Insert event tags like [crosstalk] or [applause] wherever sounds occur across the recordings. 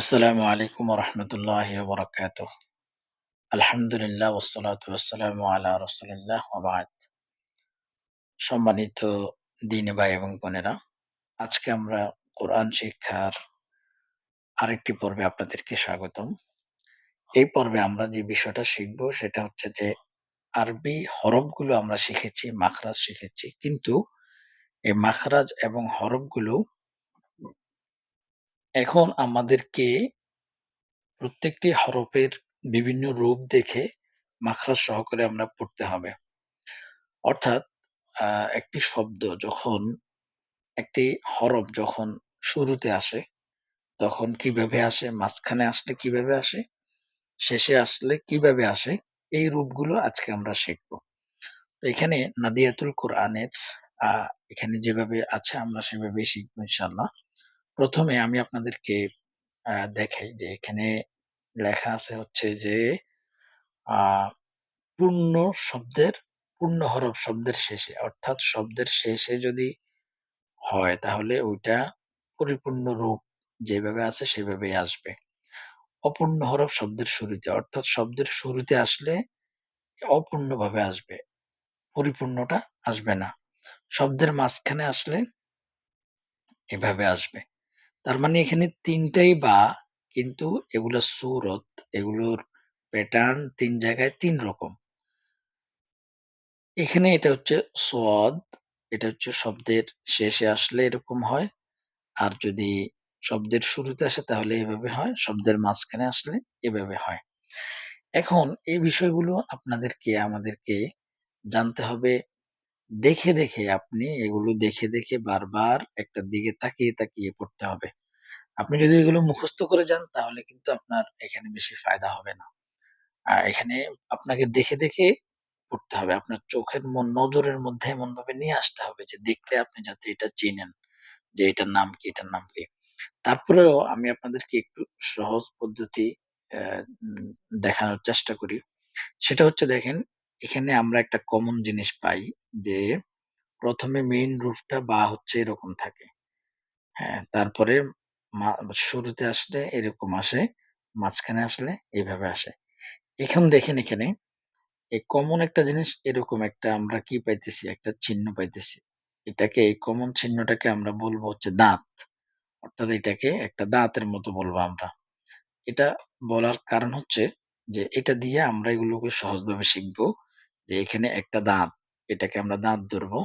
আসসালামু আলাইকুম ওরহমতুল্লাহ বরকাত আলহামদুলিল্লাহ ওসলাত ওয়াসালামু আলা রসুলিল্লাহ ওবাদ সম্মানিত দিন ভাই এবং বোনেরা, আজকে আমরা কোরআন শিক্ষার আরেকটি পর্বে আপনাদেরকে স্বাগতম। এই পর্বে আমরা যে বিষয়টা শিখব সেটা হচ্ছে যে আরবি হরফগুলো আমরা শিখেছি, মাখরাজ শিখেছি, কিন্তু এই মাখরাজ এবং হরফগুলো এখন আমাদেরকে প্রত্যেকটি হরফের বিভিন্ন রূপ দেখে মাখরাজ সহকারে আমরা পড়তে হবে। অর্থাৎ একটি শব্দ যখন একটি হরফ যখন শুরুতে আসে তখন কীভাবে আসে মাঝখানে আসলে কীভাবে আসে শেষে আসলে কীভাবে আসে এই রূপগুলো আজকে আমরা শিখব। এখানে নাদিয়াতুল কোরআনের আহ, এখানে যেভাবে আছে আমরা সেভাবে শিখব ইনশাল্লাহ প্রথমে আমি আপনাদেরকে আহ, দেখাই যে এখানে লেখা আছে হচ্ছে যে আহ পূর্ণ শব্দের পূর্ণ হরফ শব্দের শেষে অর্থাৎ শব্দের শেষে যদি হয় তাহলে ওইটা পরিপূর্ণ রূপ যেভাবে আছে সেভাবেই আসবে। অপূর্ণ হরফ শব্দের শুরুতে অর্থাৎ শব্দের শুরুতে আসলে অপূর্ণভাবে আসবে পরিপূর্ণটা আসবে না। শব্দের মাঝখানে আসলে এভাবে আসবে। তার মানে এখানে তিনটাই বা, কিন্তু এগুলো সুরত, এগুলোর প্যাটার্ন তিন জায়গায় তিন রকম। এখানে এটা হচ্ছে সোয়াদ এটা হচ্ছে শব্দের শেষে আসলে এরকম হয়। আর যদি শব্দের শুরুতে আসে তাহলে এভাবে হয়, শব্দের মাঝখানে আসলে এভাবে হয়। এখন এই বিষয়গুলো আপনাদেরকে, আমাদেরকে জানতে হবে দেখে দেখে আপনি এগুলো দেখে দেখে বারবার একটা দিকে তাকিয়ে তাকিয়ে পড়তে হবে। আপনি যদি এগুলো মুখস্থ করে যান, তাহলে কিন্তু আপনার এখানে বেশি ফায়দা হবে না। আর এখানে আপনাকে দেখে দেখে পড়তে হবে। আপনার চোখের মন, নজরের মধ্যে এমন ভাবে নিয়ে আসতে হবে যে দেখলে আপনি যাতে এটা চিনেন যে এটার নাম কি, এটার নাম কি। তারপরেও আমি আপনাদেরকে একটু সহজ পদ্ধতি দেখানোর চেষ্টা করি। সেটা হচ্ছে দেখেন এখানে আমরা একটা কমন জিনিস পাই যে, প্রথমে মেইন রুফটা বা হচ্ছে এরকম থাকে। হ্যাঁ তারপরে মা- শুরুতে আসলে এরকম আসে, মাঝখানে আসলে এইভাবে আসে। এখন দেখেন এখানে, এই কমন একটা জিনিস এরকম একটা আমরা কি পাইতেছি? একটা চিহ্ন পাইতেছি। এটাকে এই কমন চিহ্নটাকে আমরা বলব হচ্ছে দাঁত। অর্থাৎ এটাকে একটা দাঁতের মতো বলব আমরা। এটা বলার কারণ হচ্ছে যে এটা দিয়ে আমরা এগুলোকে সহজভাবে শিখব। যে এখানে একটা দাঁত, এটাকে আমরা দাঁত ধরবো।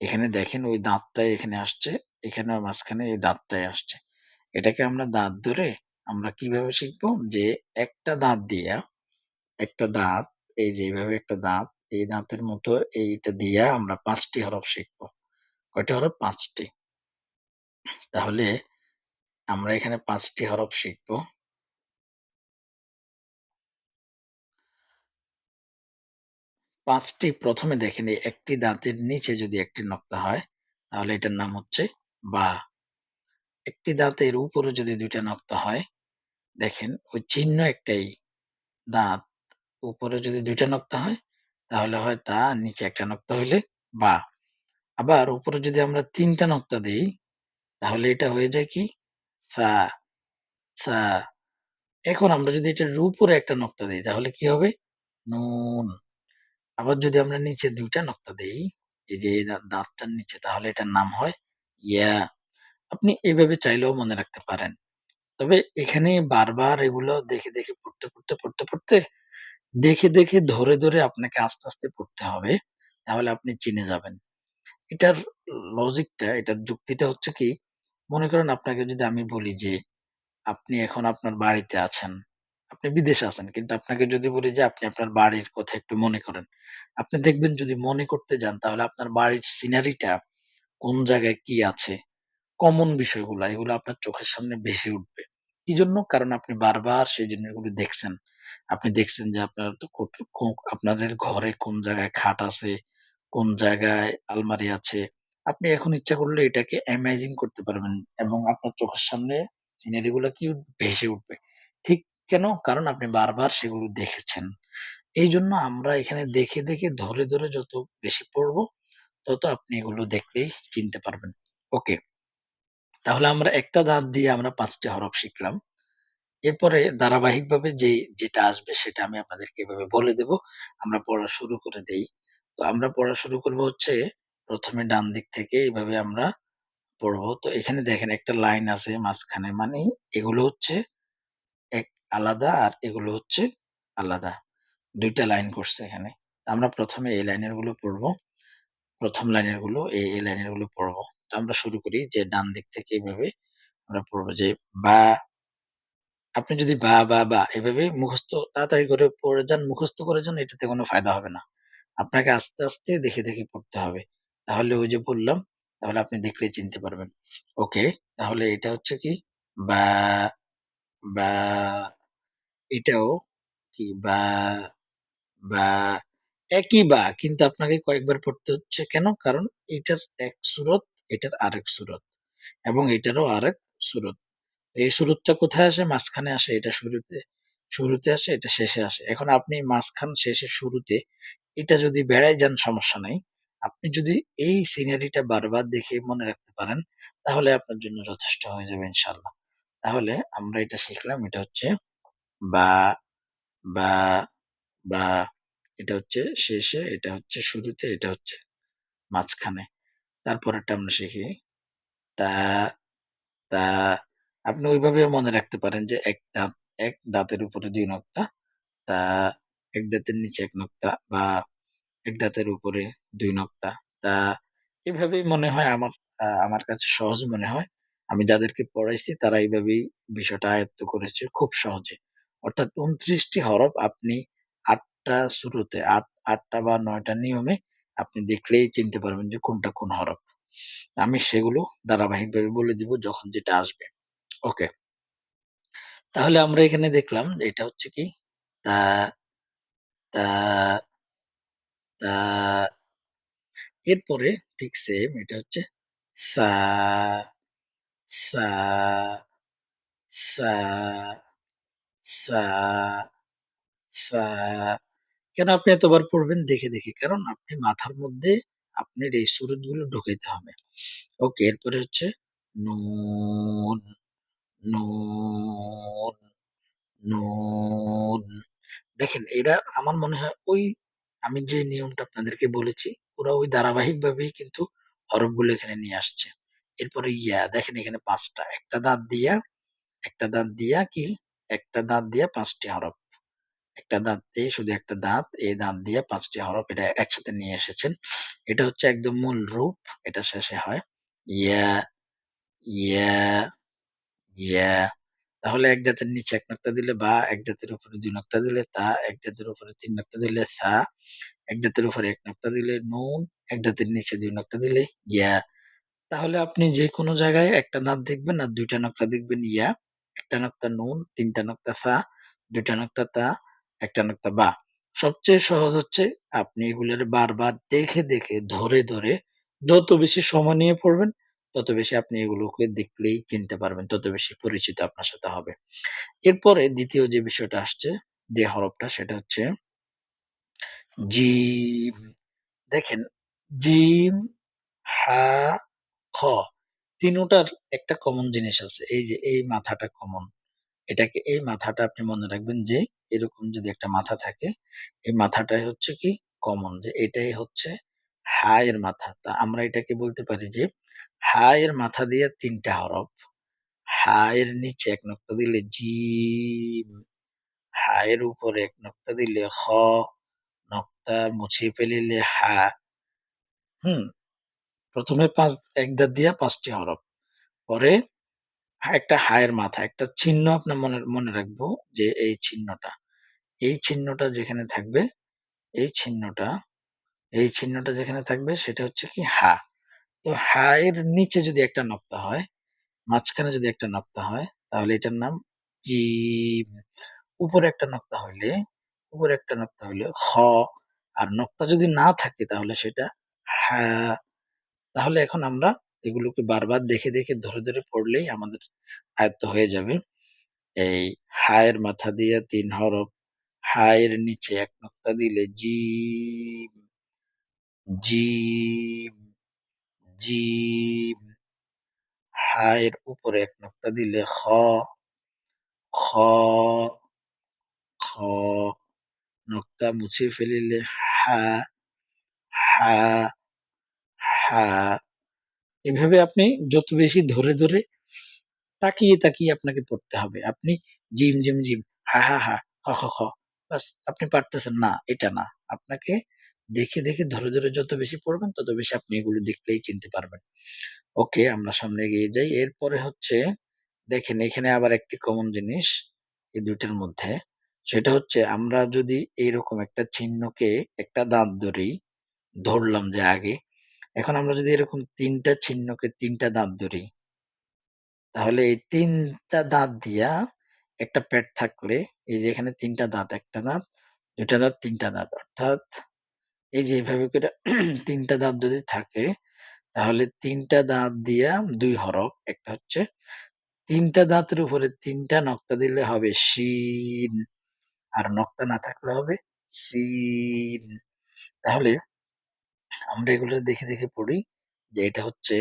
এখানে দেখেন ওই দাঁতটাই এখানে আসছে এখানে মাঝখানে এই দাঁতটাই আসছে। এটাকে আমরা দাঁত ধরে আমরা কীভাবে শিখব? যে একটা দাঁত দিয়া, একটা দাঁত, এই যে এইভাবে একটা দাঁত, এই দাঁতের মতো এইটা দিয়া আমরা পাঁচটি হরফ শিখব। কয়টি হরফ? পাঁচটি। তাহলে আমরা এখানে পাঁচটি হরফ শিখব। পাঁচটি প্রথমে দেখেন এই একটি দাঁতের নিচে যদি একটি নক্তা হয়, তাহলে এটার নাম হচ্ছে বা। একটি দাঁতের উপরে যদি দুইটা নক্তা হয়, দেখেন ওই চিহ্ন একটাই। দাঁত উপরে যদি দুইটা নক্তা হয়, তাহলে হয় তা, নিচে একটা নক্তা হইলে বা। আবার উপরে যদি আমরা তিনটা নক্তা দিই, তাহলে এটা হয়ে যায় কি? সা সা। এখন আমরা যদি এটার উপরে একটা নক্তা দিই, তাহলে কি হবে? নুন। আবার যদি আমরা নিচে দুইটা নক্তা দেই, এই যে দাঁতটার নিচে, তাহলে এটার নাম হয় ইয়া। আপনি এভাবে চাইলেও মনে রাখতে পারেন। তবে এখানে বারবার এগুলো দেখে দেখে, পড়তে পড়তে পড়তে পড়তে, দেখে দেখে, ধরে ধরে আপনাকে আস্তে আস্তে পড়তে হবে, তাহলে আপনি চিনে যাবেন। এটার লজিকটা এটার যুক্তিটা হচ্ছে কি, মনে করেন আপনাকে যদি আমি বলি যে, আপনি এখন আপনার বাড়িতে আছেন আপনি বিদেশে আছেন, কিন্তু আপনাকে যদি বলি যে আপনি আপনার বাড়ির কথা একটু মনে করেন, আপনি দেখবেন যদি মনে করতে যান তাহলে আপনার বাড়ির সিনারিটা কোন জায়গায় কি আছে কমন বিষয়গুলা, এগুলো আপনার চোখের সামনে ভেসে উঠবে। কি জন্য? কারণ আপনি বারবার সেই জিনিসগুলো দেখছেন। আপনি দেখছেন যে আপনার তো আপনাদের ঘরে কোন জায়গায় খাট আছে, কোন জায়গায় আলমারি আছে। আপনি এখন ইচ্ছা করলে এটাকে অ্যামাইজিং করতে পারবেন এবং আপনার চোখের সামনে সিনারি গুলা কি ভেসে উঠবে। ঠিক কেন কারণ আপনি বারবার সেগুলো দেখেছেন এই জন্য আমরা এখানে দেখে দেখে, ধরে ধরে যত বেশি পড়ব, তত আপনি এগুলো দেখলেই চিনতে পারবেন ওকে তাহলে আমরা একটা দাঁত দিয়ে আমরা পাঁচটি হরফ শিখলাম এরপরে ধারাবাহিকভাবে যে, যেটা আসবে সেটা আমি আপনাদেরকে এভাবে বলে দেব। আমরা পড়া শুরু করে দেই। তো আমরা পড়া শুরু করব হচ্ছে প্রথমে ডান দিক থেকে এভাবে আমরা পড়ব। তো এখানে দেখেন একটা লাইন আছে মাঝখানে মানে এগুলো হচ্ছে আলাদা আর এগুলো হচ্ছে আলাদা। দুইটা লাইন করছে এখানে। আমরা প্রথমে এই লাইনেরগুলো পড়ব প্রথম লাইনেরগুলো এই, এই লাইনেরগুলো পড়ব তো আমরা শুরু করি যে ডান দিক থেকে এভাবে আমরা পড়ব যে বা আপনি যদি বা, বা, বা এভাবে মুখস্থ তাড়াতাড়ি করে পড়ে যান, মুখস্থ করে যান এটাতে কোনো ফায়দা হবে না। আপনাকে আস্তে, আস্তে দেখে, দেখে পড়তে হবে। তাহলে ওই যে বললাম, তাহলে আপনি দেখলেই চিনতে পারবেন। ওকে, তাহলে এটা হচ্ছে কি বা, বা এটাও কি বা, বা একই বা কিন্তু আপনাকে কয়েকবার পড়তে হচ্ছে কেন? কারণ এটার এক সুরত, এটার আরেক সুরত এবং এটারও আরেক সুরত। এই সুরতটা কোথায় আসে? মাঝখানে আসে, এটা শুরুতে শুরুতে আসে, এটা শেষে আসে। এখন আপনি মাঝখান, শেষে, শুরুতে এটা যদি বেড়ায় যান সমস্যা নাই। আপনি যদি এই সিনারিটা বারবার দেখে মনে রাখতে পারেন, তাহলে আপনার জন্য যথেষ্ট হয়ে যাবে ইনশাল্লাহ তাহলে আমরা এটা শিখলাম। এটা হচ্ছে বা, বা, বা এটা হচ্ছে শেষে, এটা হচ্ছে শুরুতে, এটা হচ্ছে মাঝখানে। তারপরেরটা আমরা শিখি তা, তা আপনি ওইভাবেও মনে রাখতে পারেন যে এক দাঁত এক দাঁতের উপরে দুই নোক্তা, তা এক দাঁতের নিচে ১ নোক্তা বা এক দাঁতের উপরে ২ নোক্তা। তা এভাবেই মনে হয় আমার আমার কাছে সহজ মনে হয়। আমি যাদেরকে পড়াইছি তারা এইভাবেই বিষয়টা আয়ত্ত করেছে খুব সহজে। অর্থাৎ উনত্রিশটি হরফ আপনি আটটা শুরুতে আট আটটা বা নয়টা নিয়মে আপনি দেখলেই চিনতে পারবেন যে কোনটা কোন হরফ। আমি সেগুলো ধারাবাহিকভাবে বলে দিব যখন যেটা আসবে। ওকে। তাহলে আমরা এখানে দেখলাম যে এটা হচ্ছে কি তা, তা, তা এরপরে ঠিক সেম এটা হচ্ছে সা, সা, সা, সা, সা। কেন আপনি এতবার পড়বেন দেখে, দেখে? কারণ আপনি মাথার মধ্যে আপনার এই সুরতগুলো ঢুকাইতে হবে। ওকে, এরপরে হচ্ছে নুন, নুন, নুন। দেখেন এরা আমার মনে হয় ওই আমি যে নিয়মটা আপনাদেরকে বলেছি, ওরা ওই ধারাবাহিকভাবেই কিন্তু হরফগুলো এখানে নিয়ে আসছে। এরপরে ইয়া দেখেন এখানে পাঁচটা একটা দাঁত দিয়া, একটা দাঁত দিয়া কি? একটা দাঁত দিয়ে পাঁচটি হরফ। একটা দাঁত দিয়ে শুধু একটা দাঁত, এই দাঁত দিয়ে পাঁচটি হরফ এটা একসাথে নিয়ে এসেছেন। এটা হচ্ছে একদম মূল রূপ। এটা শেষে হয় ইয়া, ইয়া, ইয়া। তাহলে এক দাঁতের নিচে ১ নোক্তা দিলে বা, এক দাঁতের উপরে ২ নোক্তা দিলে তা, এক দাঁতের উপরে ৩ নোক্তা দিলে সা, এক দাঁতের উপরে ১ নোক্তা দিলে নুন, এক দাঁতের নিচে ২ নোক্তা দিলে ইয়া। তাহলে আপনি যেকোনো জায়গায় একটা দাঁত দেখবেন আর ২ টা নোক্তা দেখবেন ইয়া, ১ টা নোক্তা নুন, ৩ টা ফা সা, ২ টা নোক্তা তা, ১ টা নোক্তা বা। সবচেয়ে সহজ হচ্ছে আপনি এগুলোর বারবার দেখে, দেখে ধরে, ধরে যত বেশি সময় নিয়ে পড়বেন, তত বেশি আপনি এগুলোকে দেখলেই চিনতে পারবেন। তত বেশি পরিচিত আপনার সাথে হবে। এরপরে দ্বিতীয় যে বিষয়টা আসছে, যে হরফটা সেটা হচ্ছে জিম। দেখেন জিম, হা, খ ৩ টার একটা কমন জিনিস আছে। এই যে এই মাথাটা কমন। এটাকে এই মাথাটা আপনি মনে রাখবেন যে এরকম যদি একটা মাথা থাকে, এই মাথাটাই হচ্ছে কি কমন যে এটাই হচ্ছে হায়ের মাথা। তা আমরা এটাকে বলতে পারি যে হায়ের মাথা দিয়ে তিনটা হরফ। হায়ের নিচে এক নোক্তা দিলে জিম, হায়ের উপরে ১ নোক্তা দিলে খ, নোক্তা মুছিয়ে ফেলিলে হা। হুম? ১ম পাঁচ ৫ ১ দাঁত দিয়া পাঁচটি হরফ। পরে একটা হায়ের মাথা, একটা চিহ্ন আপনার মনে মনে রাখব যে এই চিহ্নটা। এই চিহ্নটা যেখানে থাকবে, এই চিহ্নটা, এই চিহ্নটা যেখানে থাকবে সেটা হচ্ছে কি হা। তো হা এর নিচে যদি একটা নোক্তা হয়, মাঝখানে যদি একটা নোক্তা হয়, তাহলে এটার নাম জিম। উপরে একটা নক্তা হইলে, উপরে একটা নক্তা হইলে খ। আর নক্তা যদি না থাকে তাহলে সেটা হা। তাহলে এখন আমরা এগুলোকে বারবার দেখে, দেখে ধরে, ধরে পড়লেই আমাদের আয়ত্ত হয়ে যাবে। এই হায়ের মাথা দিয়ে তিন হরফ, হায়ের নিচে ১ নোক্তা দিলে জি জি জি হায়ের উপরে ১ নোক্তা দিলে খ, খ খ। নক্তা মুছে ফেলিলে হা হা। হা এভাবে আপনি যত বেশি ধরে ধরে তাকিয়ে তাকিয়ে আপনাকে পড়তে হবে। আপনি জিম জিম জিম, হা হা হা, খ খ খ, বাস আপনি পারতেছেন না, এটা না। আপনাকে দেখে দেখে, ধরে ধরে যত বেশি পড়বেন, তত বেশি আপনি এগুলো দেখলেই চিনতে পারবেন। ওকে, আমরা সামনে এগিয়ে যাই। এরপরে হচ্ছে, দেখেন এখানে আবার একটি কমন জিনিস, এই দুইটার মধ্যে। সেটা হচ্ছে, আমরা যদি এইরকম একটা চিহ্নকে একটা দাঁত ধরি, ধরলাম যে আগে এখন আমরা যদি এরকম তিনটা চিহ্নকে তিনটা দাঁত ধরি, তাহলে এই তিনটা দাঁত দিয়া একটা পেট থাকলে এই যে এখানে তিনটা দাঁত, একটা দাঁত দুটা দাঁত, তিনটা দাঁত, অর্থাৎ এই যে এইভাবে করে [clears throat] তিনটা দাঁত যদি থাকে, তাহলে তিনটা দাঁত দিয়া দুই হরফ, একটা হচ্ছে তিনটা দাঁতের উপরে তিনটা নক্তা দিলে হবে শিন, আর নক্তা না থাকলে হবে সিন। তাহলে আমরা এগুলো দেখে দেখে পড়ি যে এটা হচ্ছে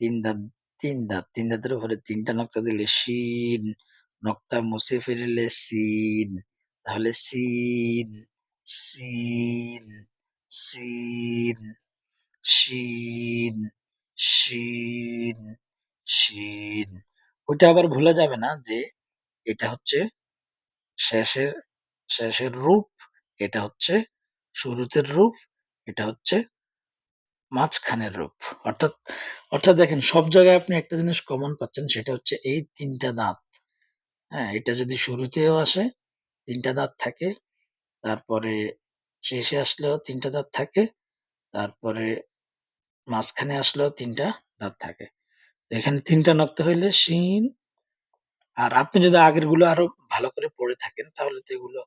তিন দাঁত তিন দাঁত, তিন দাঁতের উপরে তিনটা নক্তা দিলে শিন, নক্তা মুছে ফেললে সিন তাহলে সিন সিন সিন শিন শিন শিন। ওইটা আবার ভোলা যাবে না যে এটা হচ্ছে শেষের শেষের রূপ, এটা হচ্ছে শুরুতের রূপ, এটা হচ্ছে মাঝখানের রূপ। অর্থাৎ অর্থাৎ দেখেন, সব জায়গায় আপনি একটা জিনিস কমন পাচ্ছেন, সেটা হচ্ছে এই তিনটা দাঁত। হ্যাঁ এটা যদি শুরুতেও আসে, তিনটা দাঁত থাকে, তারপরে শেষে আসলেও তিনটা দাঁত থাকে, তারপরে মাঝখানে আসলেও তিনটা দাঁত থাকে। এখানে তিনটা নক্তা হইলে শিন, আর আপনি যদি আগেরগুলো আরও ভালো করে পড়ে থাকেন, তাহলে তো এগুলো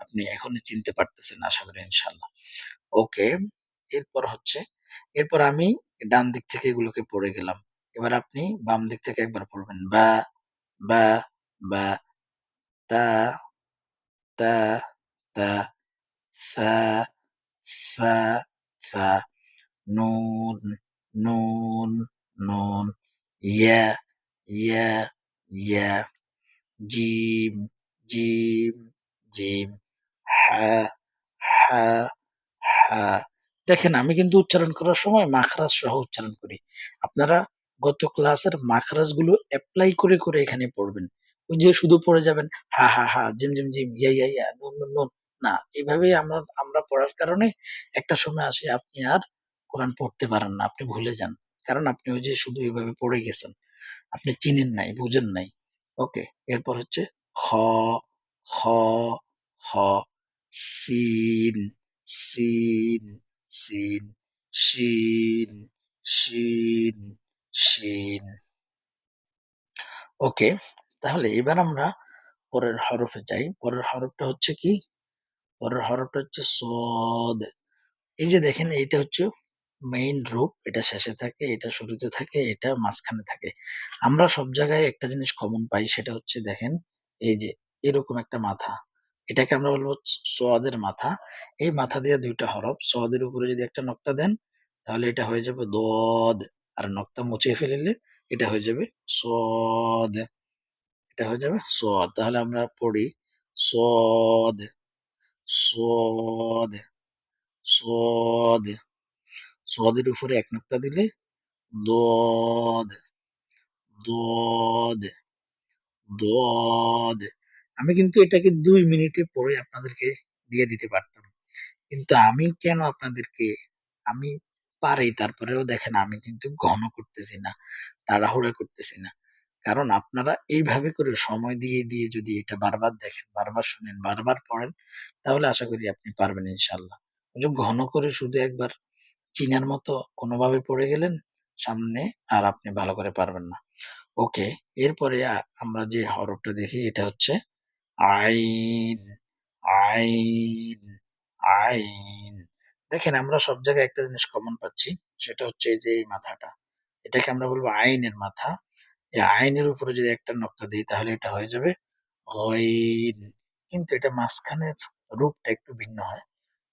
আপনি এখনই চিনতে পারতেছেন, আশা করি ইনশাল্লাহ ওকে, এরপর হচ্ছে এরপর আমি ডান দিক থেকে এগুলোকে পড়ে গেলাম। এবার আপনি বাম দিক থেকে একবার পড়বেন। বা বা বা, তা তা তা, সা সা সা, নুন নুন নুন, ইয়া ইয়া ইয়া, জিম জিম জিম, হা হা হা দেখেন, আমি কিন্তু উচ্চারণ করার সময় মাখরাজ সহ উচ্চারণ করি। আপনারা গত ক্লাসের মাখরাজগুলো অ্যাপ্লাই করে করে এখানে পড়বেন। ওই যে শুধু পড়ে যাবেন, হা হা হা, জিম জিম জিম, ইয়া ইয়া ইয়া, নুন নুন নুন। না এভাবেই আমরা আমরা পড়ার কারণে একটা সময় আসে আপনি আর কোরআন পড়তে পারেন না, আপনি ভুলে যান। কারণ আপনি ওই যে শুধু এইভাবে পড়ে গেছেন, আপনি চিনেন নাই, বুঝেন নাই। ওকে, এরপর হচ্ছে খ খ খ, সিন সিন সিন শিন শিন শিন ওকে তাহলে এবার আমরা পরের হরফে যাই। পরের হরফটা হচ্ছে কি? পরের হরফটা হচ্ছে সদ। এই যে দেখেন, এইটা হচ্ছে মেইন রূপ। এটা শেষে থাকে, এটা শুরুতে থাকে, এটা মাঝখানে থাকে। আমরা সব জায়গায় একটা জিনিস কমন পাই, সেটা হচ্ছে দেখেন, এই যে এরকম একটা মাথা। এটাকে আমরা বলব সোয়াদের মাথা। এই মাথা দিয়ে দুইটা হরফ, সোয়াদের উপরে যদি একটা নক্তা দেন, তাহলে এটা হয়ে যাবে দদ। আর নক্তা মুছিয়ে ফেলিলে এটা হয়ে যাবে সদ। এটা হয়ে যাবে সদ। তাহলে আমরা পড়ি সদ সদ সদ। সদের উপরে এক নক্তা দিলে দদ দদ দদ। আমি কিন্তু এটাকে দুই মিনিটে পরে আপনাদেরকে দিয়ে দিতে পারতাম। কিন্তু আমি কেন আপনাদেরকে, আমি পারি, তারপরেও দেখেন আমি কিন্তু ঘন করতেছি না, তাড়াহুড়া করতেছি না। কারণ আপনারা এইভাবে করে সময় দিয়ে দিয়ে যদি এটা বারবার দেখেন, বারবার শুনেন, বারবার পড়েন, তাহলে আশা করি আপনি পারবেন ইনশাল্লাহ ঘন করে শুধু একবার চিনার মতো কোনোভাবে পড়ে গেলেন, সামনে আর আপনি ভালো করে পারবেন না। ওকে, এরপরে আমরা যে হরফটা দেখি, এটা হচ্ছে আইন আইন আইন। দেখেন আমরা সব জায়গায় একটা জিনিস কমন পাচ্ছি সেটা হচ্ছে এই যে এই মাথাটা। এটাকে আমরা বলব আইনের মাথা। এই আইনের উপরে যদি একটা নক্তা দিই তাহলে এটা হয়ে যাবে গইন কিন্তু এটা মাঝখানের রূপটা একটু ভিন্ন হয়।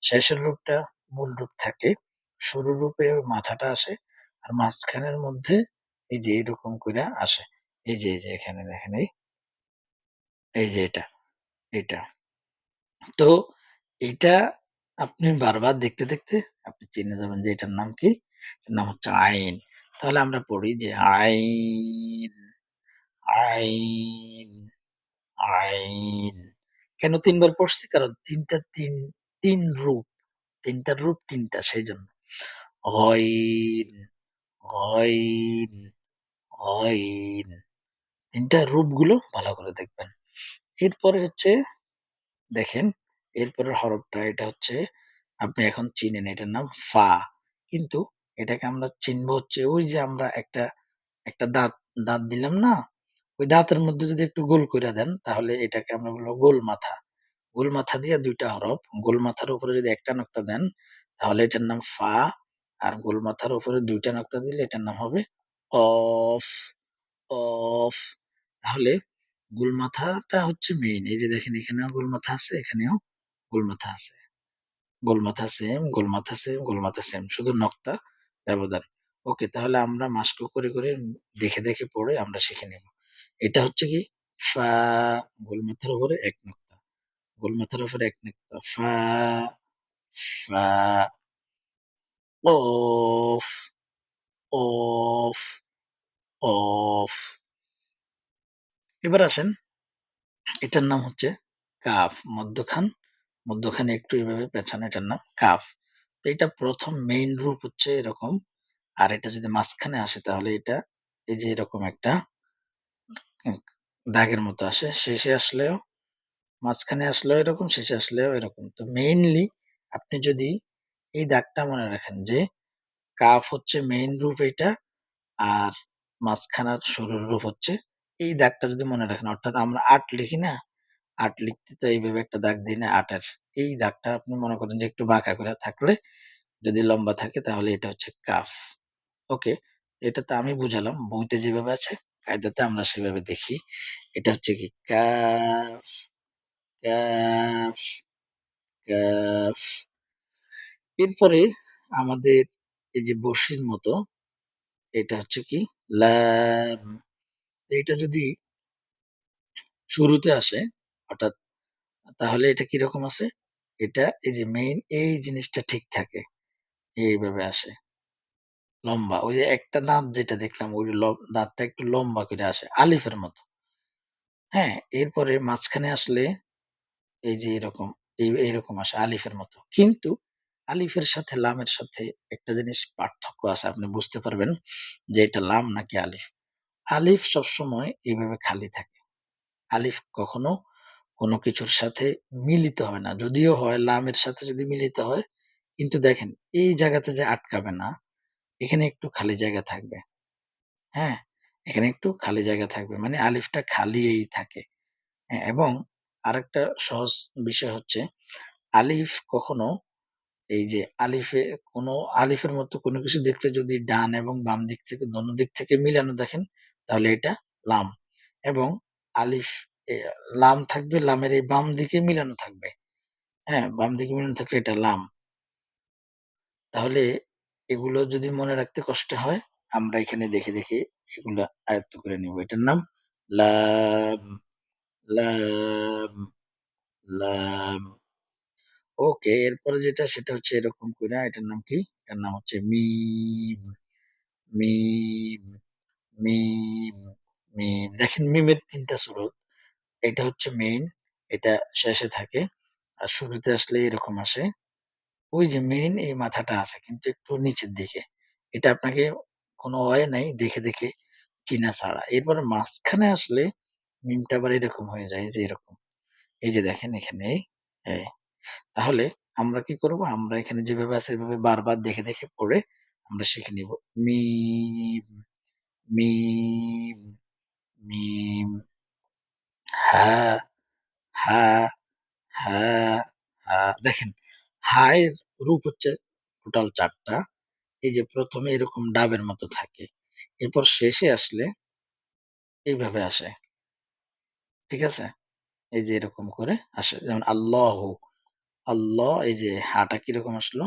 শেষের রূপটা মূল রূপ থাকে শুরু রূপে মাথাটা আসে আর মাঝখানের মধ্যে এই যে এরকম করে আসে। এই যে এই যে এখানে দেখেন এই এই যে এটা, এটা। তো এটা আপনি বারবার দেখতে, দেখতে আপনি চিনে যাবেন যে এটার নাম কি? এটার নাম হচ্ছে আইন। তাহলে আমরা পড়ি যে আইন, আইন, আইন। কেন ৩ বার পড়ছি? কারণ ৩ টা ৩, ৩ রূপ। ৩ টার রূপ ৩ টা সেইজন্য। গইন, গইন, গইন। ৩ টা রূপগুলো ভালো করে দেখবেন। এরপরে হচ্ছে দেখেন, এরপরের হরফটা এটা হচ্ছে আপনি এখন চিনেন এটার নাম ফা। কিন্তু এটাকে আমরা চিনবো হচ্ছে ওই যে আমরা একটা, একটা দাঁত, দাঁত দিলাম না? ওই দাঁতের মধ্যে যদি একটু গোল করে দেন তাহলে এটাকে আমরা বলব গোল মাথা। গোল মাথা দিয়ে দুইটা হরফ। গোল মাথার উপরে যদি একটা নোক্তা দেন তাহলে এটার নাম ফা। আর গোল মাথার উপরে ২ টা নোক্তা দিলে এটার নাম হবে অফ অফ তাহলে গোল মাথাটা হচ্ছে মেইন। এই যে দেখেন এখানেও গোল মাথা আছে, এখানেও গোল মাথা আছে। গোল মাথা সেম, গোল মাথা সেম, গোল মাথা সেম। শুধু নক্তা ব্যবধান। ওকে তাহলে আমরা মাস্ক করে, করে দেখে, দেখে পড়ে আমরা শিখে নেব। এটা হচ্ছে কি ফা গোল মাথার উপরে ১ নোক্তা। গোল মাথার উপরে ১ নোক্তা। ফা, ফা। অফ অফ কফ। এবার আসেন এটার নাম হচ্ছে কাফ। মধ্যখান, মধ্যখানে একটু এভাবে পেঁচানো এটার নাম কাফ। তো এটা প্রথম মেইন রূপ হচ্ছে এরকম। আর এটা যদি মাঝখানে আসে তাহলে এটা এই যে এরকম একটা দাগের মতো আসে। শেষে আসলেও মাঝখানে আসলেও এরকম, শেষে আসলেও এরকম। তো মেইনলি আপনি যদি এই দাগটা মনে রাখেন যে কাফ হচ্ছে মেইন রূপ এইটা। আর মাঝখানার শুরুর রূপ হচ্ছে এই দাগটা যদি মনে রাখেন অর্থাৎ আমরা ৮ লিখি না? ৮ লিখতে তো এইভাবে একটা দাগ দিই না ৮ এর। এই দাগটা আপনি মনে করেন যে একটু বাঁকা করে থাকলে যদি লম্বা থাকে তাহলে এটা হচ্ছে কাফ। ওকে? এটা তো আমি বুঝালাম। বইতে যেভাবে আছে কায়দাতে আমরা সেভাবে দেখি। এটা হচ্ছে কি কাফ, কাফ, কাফ। এরপরে আমাদের এই যে বসির মতো এটা হচ্ছে কি লাম। এইটা যদি শুরুতে আসে হঠাৎ তাহলে এটা কীরকম আছে? এটা এই যে মেইন এই জিনিসটা ঠিক থাকে। এইভাবে আসে। লম্বা। ওই যে একটা দাঁত যেটা দেখলাম ওই দাঁতটা একটু লম্বা করে আসে। আলিফের মতো। হ্যাঁ? এরপরে মাঝখানে আসলে এই যে এরকম, এই এইরকম আসে আলিফের মতো। কিন্তু আলিফের সাথে লামের সাথে একটা জিনিস পার্থক্য আছে। আপনি বুঝতে পারবেন যে এটা লাম নাকি আলিফ। আলিফ সবসময় এভাবে খালি থাকে। আলিফ কখনো কোনো কিছুর সাথে মিলিত হয় না। যদিও হয় লামের সাথে যদি মিলিত হয়, কিন্তু দেখেন এই জায়গাতে যে আটকাবে না, এখানে একটু খালি জায়গা থাকবে। হ্যাঁ? এখানে একটু খালি জায়গা থাকবে। মানে আলিফটা খালিই থাকে। হ্যাঁ? এবং আরেকটা সহজ বিষয় হচ্ছে আলিফ কখনো এই যে আলিফে কোনো আলিফের মতো কোনো কিছু দেখতে যদি ডান এবং বাম দিক থেকে দোনো দিক থেকে মিলানো দেখেন, তাহলে এটা লাম। এবং আলিফ লাম থাকবে, লামের এই বাম দিকে মিলানো থাকবে। হ্যাঁ? বাম দিকে মিলানো থাকলে এটা লাম। তাহলে এগুলো যদি মনে রাখতে কষ্ট হয়, আমরা এখানে দেখে, দেখে এগুলো আয়ত্ত করে নিব। এটার নাম লাম, লাম, লাম। ওকে এরপরে যেটা সেটা হচ্ছে এরকম কইরা এটার নাম কি? এটার নাম হচ্ছে মিম, মিম, মিম, মিম। দেখেন মিমের ৩ টা সুরত। এটা হচ্ছে মেইন, এটা শেষে থাকে। আর শুরুতে আসলে এরকম আসে। ওই যে মেইন এই মাথাটা আছে কিন্তু একটু নিচের দিকে। এটা আপনাকে কোনো ওয়ে নাই দেখে, দেখে চিনা ছাড়া। এরপরে মাঝখানে আসলে মিমটা আবার এরকম হয়ে যায় যে এরকম। এই যে দেখেন এখানে এই। তাহলে আমরা কি করব? আমরা এখানে যেভাবে আছে এভাবে বারবার দেখে, দেখে পড়ে আমরা শিখে নিব। মিম, মিম, মিম। হা, হা, হা, হা। দেখেন হা এর রূপ হচ্ছে টোটাল ৪ টা। এই যে ১ম এ এরকম ডাবের মতো থাকে। এরপর শেষে আসলে এইভাবে আসে। ঠিক আছে? এই যে এরকম করে আসে। যেমন আল্লাহু, আল্লাহ এই যে হাটা কীরকম আসলো?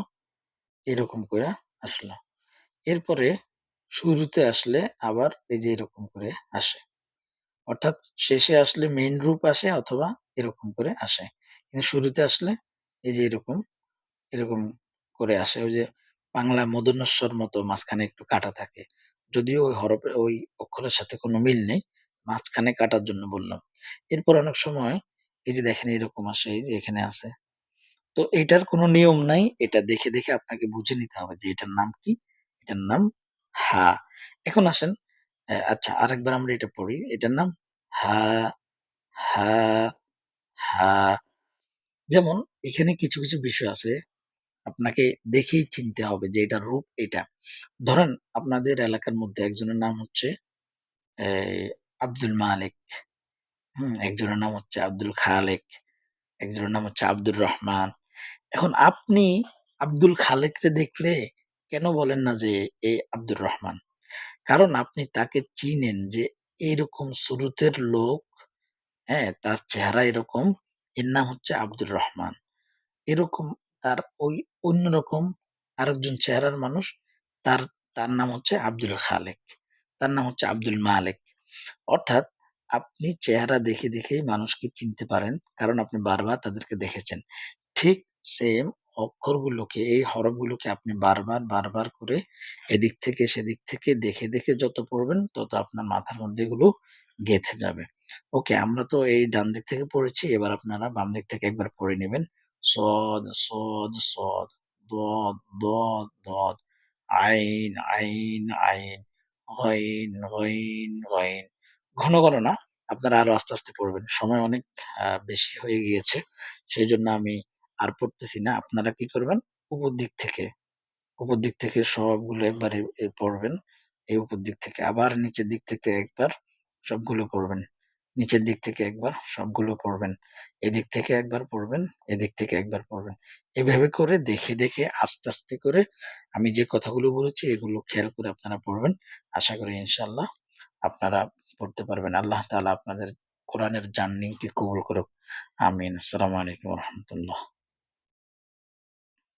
এরকম কইরা আসলো। এরপরে শুরুতে আসলে আবার এই যে এরকম করে আসে। অর্থাৎ শেষে আসলে মেইন রূপ আসে অথবা এরকম করে আসে। কিন্তু শুরুতে আসলে এই যে এরকম, এরকম করে আসে। ওই যে বাংলা মূর্ধন্য মতো মাঝখানে একটু কাটা থাকে। যদিও ওই হরফে ওই অক্ষরের সাথে কোনো মিল নেই। মাঝখানে কাটার জন্য বললাম। এরপর অনেক সময় এই যে দেখেন এরকম আসে, এই যে এখানে আছে। তো এটার কোনো নিয়ম নাই। এটা দেখে, দেখে আপনাকে বুঝে নিতে হবে যে এটার নাম কি? এটার নাম হা। এখন আসেন আচ্ছা আরেকবার আমরা এটা পড়ি। এটার নাম হা, হা, হা। যেমন এখানে কিছু, কিছু বিষয় আছে আপনাকে দেখেই চিনতে হবে যে এটার রূপ এটা। ধরেন আপনাদের এলাকার মধ্যে একজনের নাম হচ্ছে আব্দুল মালিক, হুম? একজনের নাম হচ্ছে আব্দুল খালেক, একজনের নাম হচ্ছে আব্দুর রহমান। এখন আপনি আব্দুল খালেকরে দেখলে কেন বলেন না যে এ আব্দুর রহমান? কারণ আপনি তাকে চিনেন যে এরকম সুরতের লোক, হ্যাঁ? তার চেহারা এরকম, এর নাম হচ্ছে আব্দুর রহমান। এরকম তার ওই অন্যরকম আরেকজন চেহারার মানুষ, তার তার নাম হচ্ছে আব্দুল খালেক। তার নাম হচ্ছে আব্দুল মালেক। অর্থাৎ আপনি চেহারা দেখে, দেখেই মানুষকে চিনতে পারেন। কারণ আপনি বারবার তাদেরকে দেখেছেন। ঠিক সেম অক্ষরগুলোকে, এই হরফগুলোকে আপনি বারবার বারবার করে এদিক থেকে, সেদিক থেকে দেখে দেখে যত পড়বেন, তত আপনার মাথার মধ্যে এগুলো গেঁথে যাবে। ওকে, আমরা তো এই ডান দিক থেকে পড়েছি, এবার আপনারা বাম দিক থেকে একবার পড়ে নেবেন। সদ সদ সদ, দদ দদ দদ, আইন আইন আইন, হইন হইন হইন। ঘন ঘন না, আপনারা আরও আস্তে আস্তে পড়বেন। সময় অনেক বেশি হয়ে গিয়েছে, সেই জন্য আমি আর পড়তেছি না। আপনারা কি করবেন? উপর দিক থেকে, উপর দিক থেকে সবগুলো একবারে পড়বেন। এই উপর দিক থেকে আবার নিচের দিক থেকে একবার সবগুলো পড়বেন। নিচের দিক থেকে একবার সবগুলো পড়বেন। এদিক থেকে একবার পড়বেন, এদিক থেকে একবার পড়বেন। এভাবে করে দেখে, দেখে আস্তে, আস্তে করে আমি যে কথাগুলো বলেছি এগুলো খেয়াল করে আপনারা পড়বেন। আশা করি ইনশাল্লাহ আপনারা পড়তে পারবেন। আল্লাহ তাআলা আপনাদের কোরআনের জার্নিকে কবুল করুক। আমিন। আসসালামু আলাইকুম রাহমাতুল্লাহ।